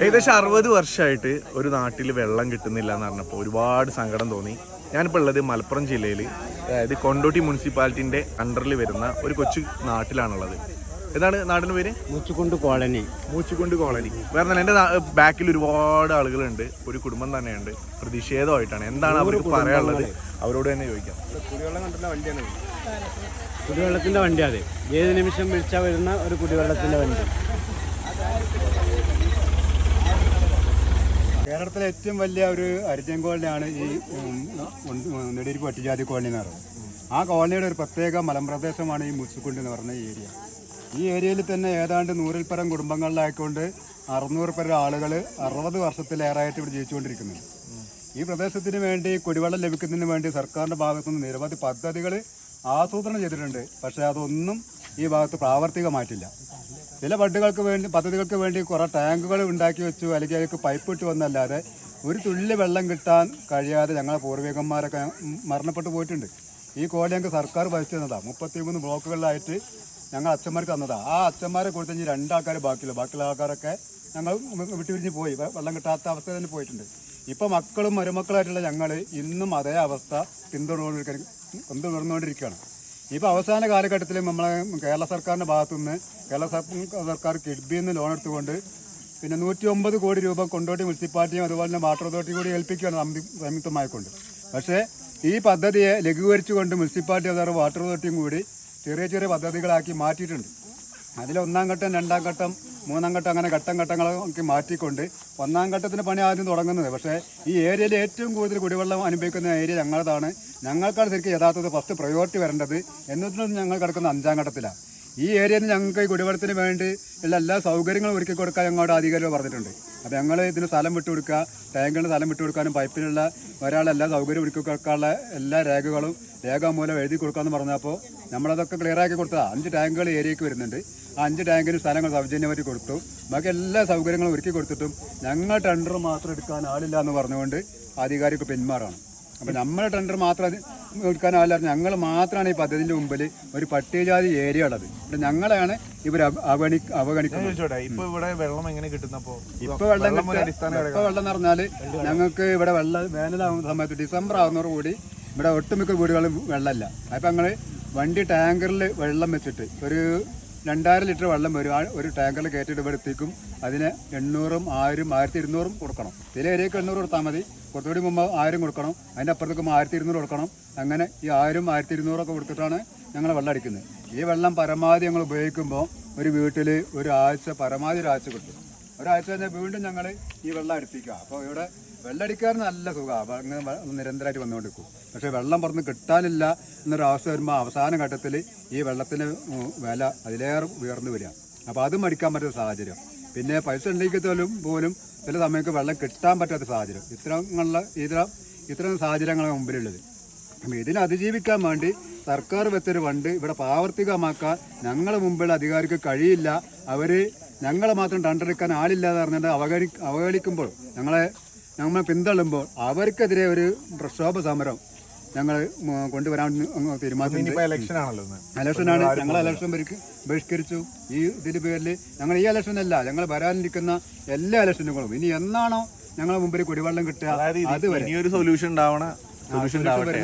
ഏകദേശം അറുപത് വർഷമായിട്ട് ഒരു നാട്ടിൽ വെള്ളം കിട്ടുന്നില്ല എന്ന് പറഞ്ഞപ്പോൾ ഒരുപാട് സങ്കടം തോന്നി. ഞാനിപ്പോൾ ഉള്ളത് മലപ്പുറം ജില്ലയിൽ അതായത് കൊണ്ടോട്ടി മുനിസിപ്പാലിറ്റിന്റെ അണ്ടറിൽ വരുന്ന ഒരു കൊച്ചു നാട്ടിലാണുള്ളത്. എന്താണ് നാടിന്റെ പേര്? മൂച്ചുകൊണ്ട് കോളനി. മൂച്ചുകൊണ്ട് കോളനി. വേറെ നല്ല എന്റെ ബാക്കിൽ ഒരുപാട് ആളുകളുണ്ട്. ഒരു കുടുംബം തന്നെയുണ്ട്. പ്രതിഷേധമായിട്ടാണ്. എന്താണ് അവർക്ക് പറയാനുള്ളത്? അവരോട് തന്നെ ചോദിക്കാം. കുടിവെള്ളം കണ്ടുള്ള വണ്ടിയാണ് കുടിവെള്ളത്തിന്റെ വണ്ടി അതെ. ഏത് നിമിഷം വിളിച്ചാൽ വരുന്ന ഒരു കുടിവെള്ളത്തിന്റെ വണ്ടി. കേരളത്തിലെ ഏറ്റവും വലിയ ഒരു ഹരിജൻ കോളനിയാണ് ഈ നെടിയിരിക്കും ഒറ്റജാതി കോളനി എന്ന് പറയുന്നത്. ആ കോളനിയുടെ ഒരു പ്രത്യേക മലമ്പ്രദേശമാണ് ഈ മുച്ചുക്കുണ്ട് എന്ന് പറഞ്ഞ ഏരിയ. ഈ ഏരിയയിൽ തന്നെ ഏതാണ്ട് നൂറിൽ പരം കുടുംബങ്ങളിലായിക്കൊണ്ട് അറുന്നൂറ് പരം ആളുകൾ അറുപത് വർഷത്തിലേറെയായിട്ട് ഇവിടെ ജീവിച്ചുകൊണ്ടിരിക്കുന്നുണ്ട്. ഈ പ്രദേശത്തിന് വേണ്ടി കുടിവെള്ളം ലഭിക്കുന്നതിന് വേണ്ടി സർക്കാരിന്റെ ഭാഗത്തുനിന്ന് നിരവധി പദ്ധതികൾ ആസൂത്രണം ചെയ്തിട്ടുണ്ട്. പക്ഷേ അതൊന്നും ഈ ഭാഗത്ത് പ്രാവർത്തികമായിട്ടില്ല. ചില ബഡുകൾക്ക് വേണ്ടി പദ്ധതികൾക്ക് വേണ്ടി കുറേ ടാങ്കുകൾ ഉണ്ടാക്കി വെച്ചു അല്ലെങ്കിൽ അതിലേക്ക് പൈപ്പ് ഇട്ട് വന്നല്ലാതെ ഒരു തുള്ളി വെള്ളം കിട്ടാൻ കഴിയാതെ ഞങ്ങളെ പൂർവികന്മാരൊക്കെ മരണപ്പെട്ടു പോയിട്ടുണ്ട്. ഈ കോളി ഞങ്ങൾക്ക് സർക്കാർ ഭരിച്ചു തന്നതാണ് മുപ്പത്തിമൂന്ന് ബ്ലോക്കുകളിലായിട്ട് ഞങ്ങൾ അച്ഛന്മാർക്ക് തന്നതാണ് ആ അച്ഛന്മാരെ കൊടുത്ത് ഇനി രണ്ടാൾക്കാർ ബാക്കിയുള്ള ബാക്കിയുള്ള ആൾക്കാരൊക്കെ ഞങ്ങൾ വിട്ടുപിരിഞ്ഞ് പോയി. വെള്ളം കിട്ടാത്ത അവസ്ഥ തന്നെ പോയിട്ടുണ്ട്. ഇപ്പോൾ മക്കളും മരുമക്കളായിട്ടുള്ള ഞങ്ങൾ ഇന്നും അതേ അവസ്ഥ പിന്തുടർന്നുകൊണ്ടിരിക്കുന്ന പിന്തുടർന്നുകൊണ്ടിരിക്കുകയാണ്. ഇപ്പോൾ അവസാന കാലഘട്ടത്തിൽ നമ്മളെ കേരള സർക്കാരിന്റെ ഭാഗത്തുനിന്ന് കേരള സർക്കാർ കിഡ്ബിയിൽ നിന്ന് ലോൺ എടുത്തുകൊണ്ട് പിന്നെ നൂറ്റി ഒമ്പത് കോടി രൂപ കൊണ്ടോട്ടി മുനിസിപ്പാലിറ്റിയും അതുപോലെ തന്നെ വാട്ടർ അതോറിറ്റി കൂടി ഏൽപ്പിക്കുകയാണ് സംയു- സംയുക്തമായിക്കൊണ്ട്. പക്ഷേ ഈ പദ്ധതിയെ ലഘൂകരിച്ചുകൊണ്ട് മുനിസിപ്പാലിറ്റി അതോ വാട്ടർ അതോറിറ്റിയും കൂടി ചെറിയ ചെറിയ പദ്ധതികളാക്കി മാറ്റിയിട്ടുണ്ട്. അതിൽ ഒന്നാം ഘട്ടം രണ്ടാം ഘട്ടം മൂന്നാം ഘട്ടം അങ്ങനെ ഘട്ടം ഘട്ടങ്ങളൊക്കെ മാറ്റിക്കൊണ്ട് ഒന്നാം ഘട്ടത്തിന് പണി ആദ്യം തുടങ്ങുന്നത്. പക്ഷേ ഈ ഏരിയയിൽ ഏറ്റവും കൂടുതൽ കുടിവെള്ളം അനുഭവിക്കുന്ന ഏരിയ ഞങ്ങളതാണ്. ഞങ്ങൾക്കാണ് ശരിക്കും യഥാർത്ഥത്തിൽ ഫസ്റ്റ് പ്രയോറിറ്റി വരേണ്ടത്. എന്നിട്ടും ഞങ്ങൾ കിടക്കുന്ന അഞ്ചാം ഘട്ടത്തിലാണ്. ഈ ഏരിയയിൽ നിന്ന് ഞങ്ങൾക്ക് കുടിവെള്ളത്തിന് വേണ്ടി ഉള്ള എല്ലാ സൗകര്യങ്ങളും ഒരുക്കി കൊടുക്കാൻ ഞങ്ങളുടെ അധികാരികൾ പറഞ്ഞിട്ടുണ്ട്. അപ്പോൾ ഞങ്ങൾ ഇതിന് സ്ഥലം വിട്ടു കൊടുക്കുക ടാങ്കിന് സ്ഥലം വിട്ടു കൊടുക്കാനും പൈപ്പിനുള്ള ഒരാളെല്ലാ സൗകര്യം ഒരുക്കി കൊടുക്കാനുള്ള എല്ലാ രേഖകളും രേഖാമൂലം എഴുതി കൊടുക്കാമെന്ന് പറഞ്ഞപ്പോൾ നമ്മളതൊക്കെ ക്ലിയർ ആക്കി കൊടുത്തതാണ് അഞ്ച് ടാങ്കുകൾ ഏരിയയ്ക്ക് വരുന്നുണ്ട്. ആ അഞ്ച് ടാങ്കിന് സ്ഥലങ്ങൾ സൗജന്യമായിട്ട് കൊടുത്തു. ബാക്കി എല്ലാ സൗകര്യങ്ങളും ഒരുക്കി കൊടുത്തിട്ടും ഞങ്ങൾ ടെൻഡർ മാത്രം എടുക്കാൻ ആളില്ല എന്ന് പറഞ്ഞുകൊണ്ട് അധികാരിക്ക് പിന്മാറാണ്. അപ്പം നമ്മുടെ ടെൻഡർ മാത്രം ആളില്ല ഞങ്ങൾ മാത്രമാണ് ഈ പദ്ധതിന്റെ മുമ്പിൽ ഒരു പട്ടികജാതി ഏരിയ ഉള്ളത്. ഇവിടെ ഞങ്ങളെയാണ് ഇവർ അവഗണി അവഗണിക്കുന്നത്. ഇപ്പൊ ഇവിടെ വെള്ളം എങ്ങനെ കിട്ടുന്നപ്പോ ഇപ്പൊ വെള്ളം ഇപ്പൊ വെള്ളം എന്ന് പറഞ്ഞാൽ ഞങ്ങൾക്ക് ഇവിടെ വെള്ളം വേനലാവുന്ന സമയത്ത് ഡിസംബർ ആവുന്നതോടുകൂടി ഇവിടെ ഒട്ടുമിക്ക വീടുകളും വെള്ളമില്ല. അപ്പൊ ഞങ്ങൾ വണ്ടി ടാങ്കറിൽ വെള്ളം വെച്ചിട്ട് ഒരു രണ്ടായിരം ലിറ്റർ വെള്ളം വരും ഒരു ടാങ്കറിൽ കയറ്റിയിട്ട് ഇവിടെ അതിന് എണ്ണൂറും ആയിരം ആയിരത്തി ഇരുന്നൂറും കൊടുക്കണം. ചില ഏരിയക്ക് എണ്ണൂറ് കൊടുത്താൽ മതി. കുറച്ചുകൂടി മുമ്പ് ആയിരം കൊടുക്കണം. അതിന്റെ അപ്പുറത്തേക്ക് ആയിരത്തി ഇരുന്നൂറ് കൊടുക്കണം. അങ്ങനെ ഈ ആയിരം ആയിരത്തി ഇരുന്നൂറൊക്കെ കൊടുത്തിട്ടാണ് ഞങ്ങൾ വെള്ളം അടിക്കുന്നത്. ഈ വെള്ളം പരമാവധി ഞങ്ങൾ ഉപയോഗിക്കുമ്പോൾ ഒരു വീട്ടിൽ ഒരാഴ്ച പരമാവധി ഒരാഴ്ച കിട്ടും. ഒരാഴ്ച തന്നെ വീണ്ടും ഞങ്ങൾ ഈ വെള്ളം അടുപ്പിക്കുക. അപ്പോൾ ഇവിടെ വെള്ളം അടിക്കാൻ നല്ല സുഖമാണ് അങ്ങനെ നിരന്തരമായിട്ട് വന്നുകൊണ്ടിരിക്കും. പക്ഷേ വെള്ളം പുറത്ത് കിട്ടാനില്ല എന്നൊരു അവസ്ഥ വരുമ്പോൾ അവസാന ഘട്ടത്തിൽ ഈ വെള്ളത്തിന് വില അതിലേറെ ഉയർന്നു വരിക. അപ്പോൾ അതും അടിക്കാൻ പറ്റുന്ന സാഹചര്യം. പിന്നെ പൈസ ഉണ്ടെങ്കിൽ പോലും ചില സമയത്ത് വെള്ളം കിട്ടാൻ പറ്റാത്ത സാഹചര്യം. ഇത്തരമുള്ള ഇത്ര ഇത്തരം സാഹചര്യങ്ങളാണ് മുമ്പിലുള്ളത്. അപ്പം ഇതിനെ അതിജീവിക്കാൻ വേണ്ടി സർക്കാർ വെച്ചൊരു ഫണ്ട് ഇവിടെ പ്രാവർത്തികമാക്കാൻ ഞങ്ങളെ മുമ്പിൽ അധികാരിക്ക് കഴിയില്ല. അവർ ഞങ്ങളെ മാത്രം ടണ്ടെടുക്കാൻ ആളില്ലാതെ പറഞ്ഞിട്ട് അവഗണി അവഗണിക്കുമ്പോൾ ഞങ്ങളെ നമ്മൾ പിന്തള്ളുമ്പോൾ അവർക്കെതിരെ ഒരു പ്രക്ഷോഭ സമരം ഞങ്ങൾ കൊണ്ടുവരാൻ തീരുമാനിച്ചു ഇലക്ഷൻ ആണല്ലോ ഇലക്ഷനാണ് ഞങ്ങൾ ഇലക്ഷൻ ബഹിഷ്ക- ബഹിഷ്കരിച്ചു. ഈ ഇതിന് പേരിൽ ഞങ്ങൾ ഈ ഇലക്ഷൻ അല്ല ഞങ്ങൾ വരാനിരിക്കുന്ന എല്ലാ ഇലക്ഷനുകളും ഇനി എന്നാണോ ഞങ്ങളെ മുമ്പിൽ കുടിവെള്ളം കിട്ടുക അതുവരെ. ഇനിയൊരു സൊല്യൂഷൻ ഉണ്ടാവണ സൊല്യൂഷൻ ഉണ്ടാവട്ടെ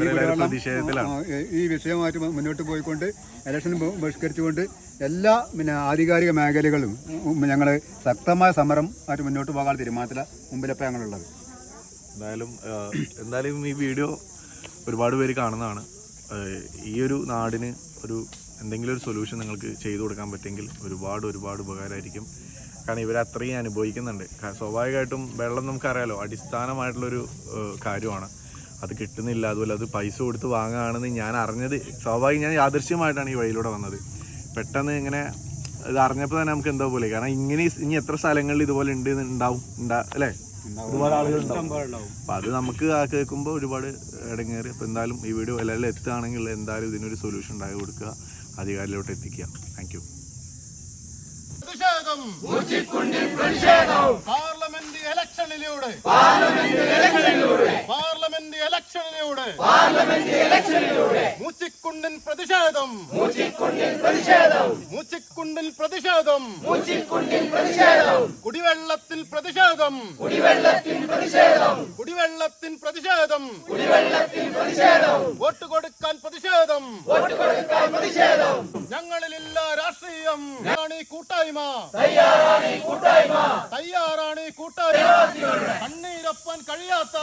ഈ പ്രതിഷേധത്തിലാണ്. ഈ- ഈ വിഷയമായിട്ട് മുന്നോട്ട് പോയിക്കൊണ്ട് ഇലക്ഷൻ ബഹിഷ്കരിച്ചുകൊണ്ട് എല്ലാ പിന്നെ ആധികാരിക മേഖലകളും ഞങ്ങൾ ശക്തമായ സമരം ആയിട്ട് മുന്നോട്ട് പോകാൻ തീരുമാനത്തില മുമ്പിലപ്പോൾ ഞങ്ങളുള്ളത്. എന്തായാലും എന്തായാലും ഈ വീഡിയോ ഒരുപാട് പേര് കാണുന്നതാണ്. ഈ ഒരു നാടിന് ഒരു എന്തെങ്കിലും ഒരു സൊല്യൂഷൻ നിങ്ങൾക്ക് ചെയ്തു കൊടുക്കാൻ പറ്റുമെങ്കിൽ ഒരുപാട് ഒരുപാട് ഉപകാരമായിരിക്കും. കാരണം ഇവർ അത്രയും അനുഭവിക്കുന്നുണ്ട്. സ്വാഭാവികമായിട്ടും വെള്ളം നമുക്കറിയാലോ അടിസ്ഥാനമായിട്ടുള്ളൊരു കാര്യമാണ്. അത് കിട്ടുന്നില്ല അതുപോലെ അത് പൈസ കൊടുത്ത് വാങ്ങുകയാണെന്ന് ഞാൻ അറിഞ്ഞത് സ്വാഭാവികം ഞാൻ യാദൃശ്യമായിട്ടാണ് ഈ വഴിയിലൂടെ വന്നത്. പെട്ടെന്ന് ഇങ്ങനെ ഇത് അറിഞ്ഞപ്പോൾ തന്നെ നമുക്ക് എന്താ പോലെ കാരണം ഇങ്ങനെ ഇനി എത്ര സ്ഥലങ്ങളിൽ ഇതുപോലെ ഉണ്ട് ഉണ്ടാവും ഉണ്ടാ അല്ലേ? ഒരുപാട് ആളുകൾ ഉണ്ടാവും. അപ്പൊ അത് നമുക്ക് ആ കേൾക്കുമ്പോൾ ഒരുപാട് ഇടങ്ങേറി. അപ്പൊ എന്തായാലും ഈ വീഡിയോ എല്ലാവരും എത്തുകയാണെങ്കിൽ എന്തായാലും ഇതിനൊരു സൊല്യൂഷൻ ഉണ്ടാക്കി കൊടുക്കുക. അധികാരിയിലോട്ട് എത്തിക്കുക. താങ്ക് യു പ്രതിഷേധം. പാർലമെന്റ് ഇലക്ഷനിലൂടെ. പാർലമെന്റ് ഇലക്ഷനിലൂടെ. പാർലമെന്റ് ഇലക്ഷനിലൂടെ. പാർലമെന്റ് ഇലക്ഷനിലൂടെ. മൂച്ചിക്കുണ്ടിൻ പ്രതിഷേധം. മൂച്ചിക്കുണ്ടിൻ പ്രതിഷേധം. കുടിവെള്ളത്തിൽ പ്രതിഷേധം. കുടിവെള്ളത്തിൽ പ്രതിഷേധം. വോട്ട് കൊടുക്കാൻ പ്രതിഷേധം. ഞങ്ങളിലില്ല രാഷ്ട്രീയം. ആണ് ഈ കൂട്ടായ്മ. തയ്യാറാണ് ഈ കൂട്ടായ്മ. കണ്ണീരപ്പാൻ കഴിയാത്ത.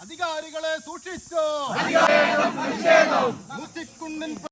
അധികാരികളെ സൂക്ഷിച്ചോ. മൂച്ചിക്കുണ്ടിൻ